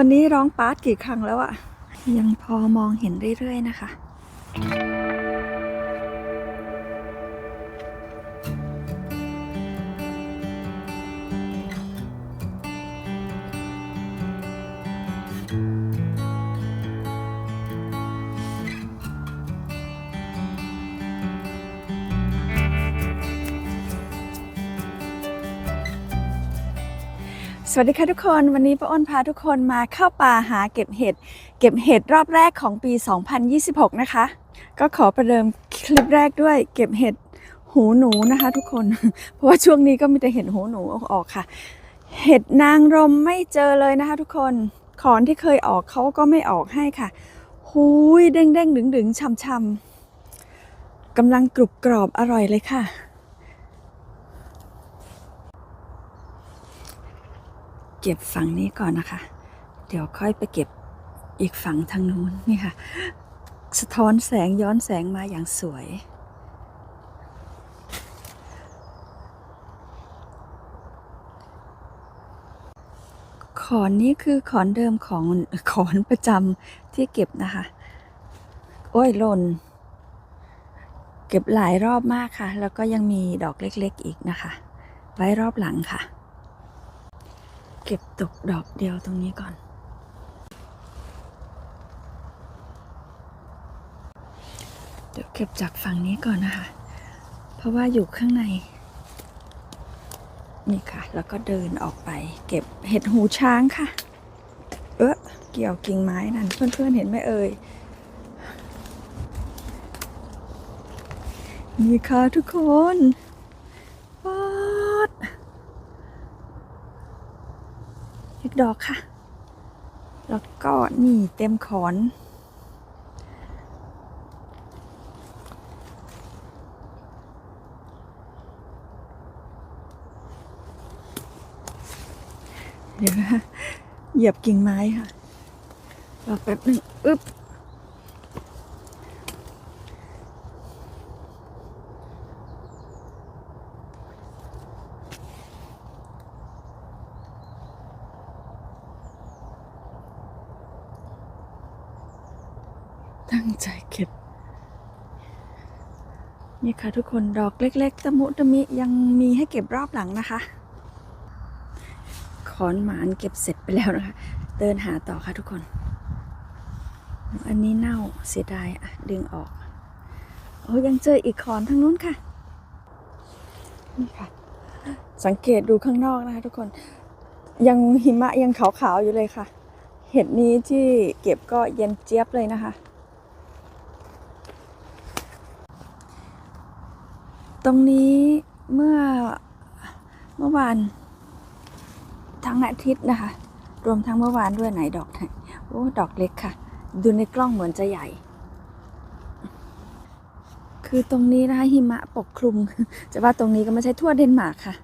วันนี้ร้องปาร์ตกี่ครั้งแล้วอะยังพอมองเห็นเรื่อยๆนะคะ สวัสดีค่ะทุกคนวันนี้ป้าอ้นพาทุกคนมาเข้าป่าหาเก็บเห็ด เก็บเห็ดรอบแรกของปี 2026 นะคะ ก็ขอประเดิมคลิปแรกด้วย เก็บเห็ดหูหนูนะคะ ทุกคน เพราะว่าช่วงนี้ก็มีแต่เห็ดหูหนูออกค่ะ เห็ดนางรมไม่เจอเลยนะคะ ทุกคนขอนที่เคยออกเขาก็ไม่ออกให้ค่ะหุยเด้งเด้งดึงดึงๆช่ำช่ำๆกำลังกรุบกรอบอร่อยเลยค่ะ เก็บฝั่งนี้ก่อนนะคะ เดี๋ยวค่อยไปเก็บอีกฝั่งทางนู้นนี่ค่ะ สะท้อนแสงย้อนแสงมาอย่างสวย ขอนนี้คือขอนเดิมของขอนประจำที่เก็บนะคะ โอ้ยหล่น เก็บหลายรอบมากค่ะ แล้วก็ยังมีดอกเล็กๆอีกนะคะ ไว้รอบหลังค่ะ เก็บตกดอกเดียวตรงนี้ก่อน เดี๋ยวเก็บจากฝั่งนี้ก่อนนะคะ เพราะว่าอยู่ข้างใน นี่ค่ะ แล้วก็เดินออกไป เก็บเห็ดหูช้างค่ะ เออเกี่ยวกิ่งไม้นั่นเพื่อนๆเห็นไหมเอ่ยนี่ค่ะทุกคนป๊าด อี กดอกค่ะ แล้วก็นี่เต็มขอน เดี๋ยวนะเหยียบกิ่งไม้ค่ะรอแป๊บหนึงอึ๊บ ตั้งใจเก็บ นี่ค่ะทุกคนดอกเล็กๆตะมุตะมิยังมีให้เก็บรอบหลังนะคะ ขอนหมานเก็บเสร็จไปแล้วนะคะ เดินหาต่อค่ะทุกคน อันนี้เน่าเสียดายอะดึงออก โอ้ยังเจออีกขอนทางนู้นค่ะ นี่ค่ะ สังเกตดูข้างนอกนะคะทุกคน ยังหิมะยังขาวๆอยู่เลยค่ะเห็ดนี้ที่เก็บก็เย็นเจี๊ยบเลยนะคะ รงนี้เมื่อเมื่อวานทั้งอาทิตย์นะคะ รวมทั้งเมื่อวานด้วยไหนดอกไหนโอ้ดอกเล็กค่ะ ดูในกล้องเหมือนจะใหญ่ คือตรงนี้นะคะหิมะปกคลุม จะว่าตรงนี้ก็ไม่ใช่ทั่วเดนมาร์กค่ะ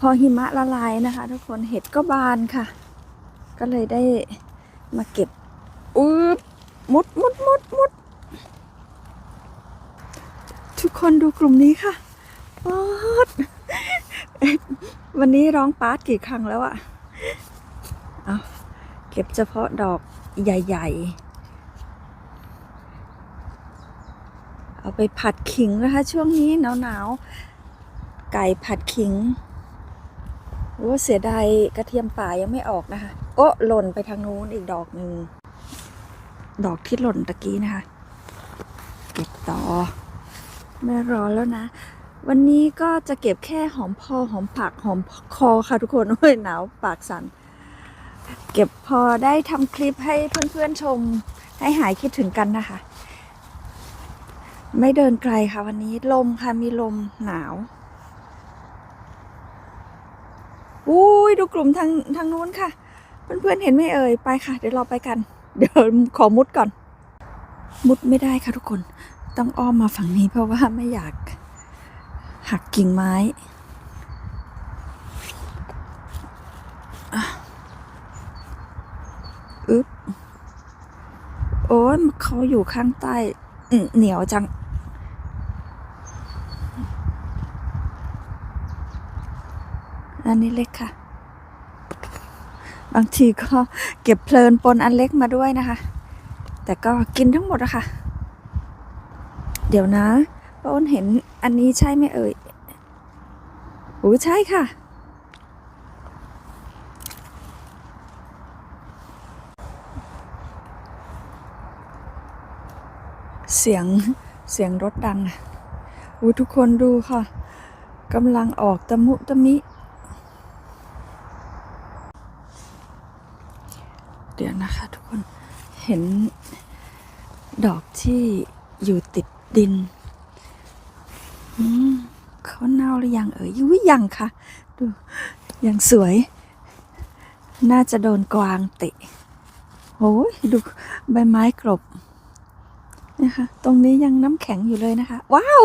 พอหิมะละลายนะคะ ทุกคนเห็ดก็บานค่ะ ก็เลยได้มาเก็บอุ๊บมุดมุดมุดมุด คนดูกลุ่มนี้ค่ะป๊าดวันนี้ร้องปาร์ตกี่ครั้งแล้วอะเอาเก็บเฉพาะดอกใหญ่ ๆ เอาไปผัดขิงนะคะ ช่วงนี้หนาวๆ ไก่ผัดขิงโอ้เสียดายกระเทียมป่ายังไม่ออกนะคะ โอ้หล่นไปทางนู้นอีกดอกหนึ่ง ดอกที่หล่นตะกี้นะคะ เก็บต่อ ไม่รอแล้วนะ วันนี้ก็จะเก็บแค่หอมพอหอมปากหอมคอค่ะทุกคนโอ้ยหนาวปากสั่นเก็บพอได้ทำคลิปให้เพื่อนๆชมให้หายคิดถึงกันนะคะ ไม่เดินไกลค่ะวันนี้ลมค่ะมีลมหนาวอุ้ยดูกลุ่มทางทางนู้นค่ะ เพื่อนๆเห็นไหมเอ่ยไปค่ะ เดี๋ยวเราไปกัน เดี๋ยวขอมุดก่อน มุดไม่ได้ค่ะทุกคน ต้องอ้อมมาฝั่งนี้เพราะว่าไม่อยากหักกิ่งไม้ อึ๊บ โอ้ยเขาอยู่ข้างใต้ เหนียวจัง อันนี้เล็กค่ะบบางทีก็เก็บเพลินปนอันเล็กมาด้วยนะคะ แต่ก็กินทั้งหมดอะค่ะ เดี๋ยวนะป้าอ้นเห็นอันนี้ใช่ไหมเอ่ยโอ้ใช่ค่ะ เสียงเสียงรถดังอะอู้ทุกคนดูค่ะกำลังออกตะมุตะมิ เดี๋ยวนะคะทุกคนเห็นดอกที่อยู่ติด ดินเขาเน่าหรือยังเอ่ยยุ้ยยังค่ะ ดูยังสวย น่าจะโดนกวางเตะโอ้ยดูใบไม้กรบนะคะตรงนี้ยังน้ำแข็งอยู่เลยนะคะ ว้าว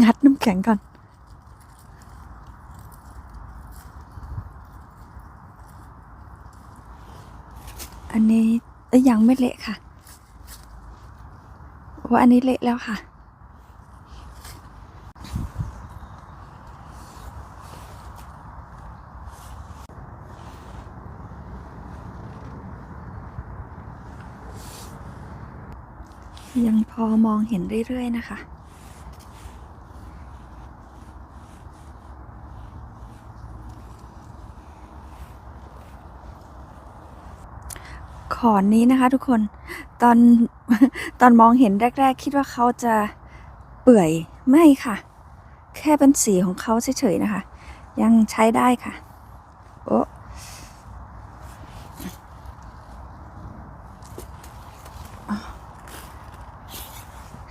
งัดน้ำแข็งก่อน แต่ยังไม่เละค่ะ ว่าอันนี้เละแล้วค่ะ ยังพอมองเห็นเรื่อยๆนะคะ ขอนนี้นะคะทุกคนตอนตอนมองเห็นแรก ๆ คิดว่าเขาจะเปื่อยไม่ค่ะ แค่เป็นสีของเขาเฉยๆนะคะ ยังใช้ได้ค่ะ โอ้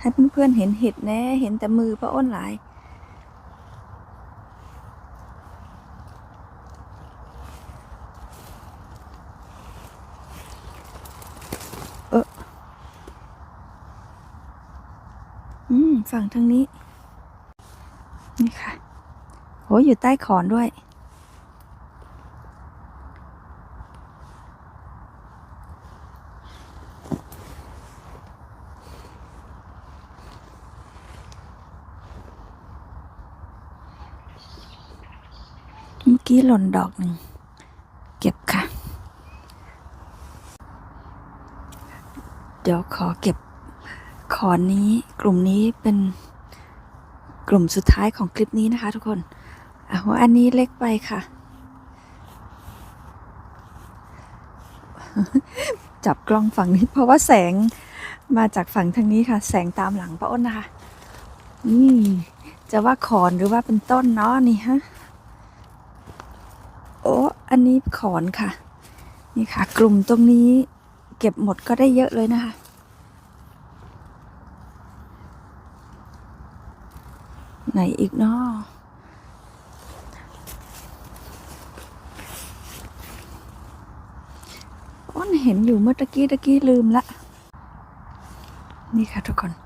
ให้เพื่อนๆเห็นเห็ดแน่เห็นแต่มือป้าอ้นหลาย อืม ฝั่งทางนี้ นี่ค่ะโหอยู่ใต้ขอนด้วย เมื่อกี้หล่นดอกหนึ่ง เก็บค่ะ เดี๋ยวขอเก็บ ขอนนี้กลุ่มนี้เป็นกลุ่มสุดท้ายของคลิปนี้นะคะทุกคนอะว่าอันนี้เล็กไปค่ะ จับกล้องฝั่งนี้ เพราะว่าแสงมาจากฝั่งทางนี้ค่ะ แสงตามหลังป้าอ้นนะคะนี่จะว่าขอนหรือว่าเป็นต้นเนาะนี่ฮะโอ้อันนี้ขอนค่ะ นี่ค่ะ กลุ่มตรงนี้เก็บหมดก็ได้เยอะเลยนะคะ ไหนอีกเนาะอ้นเห็นอยู่เมื่อตะกี้ตะกี้ลืมละ นี่ค่ะทุกคน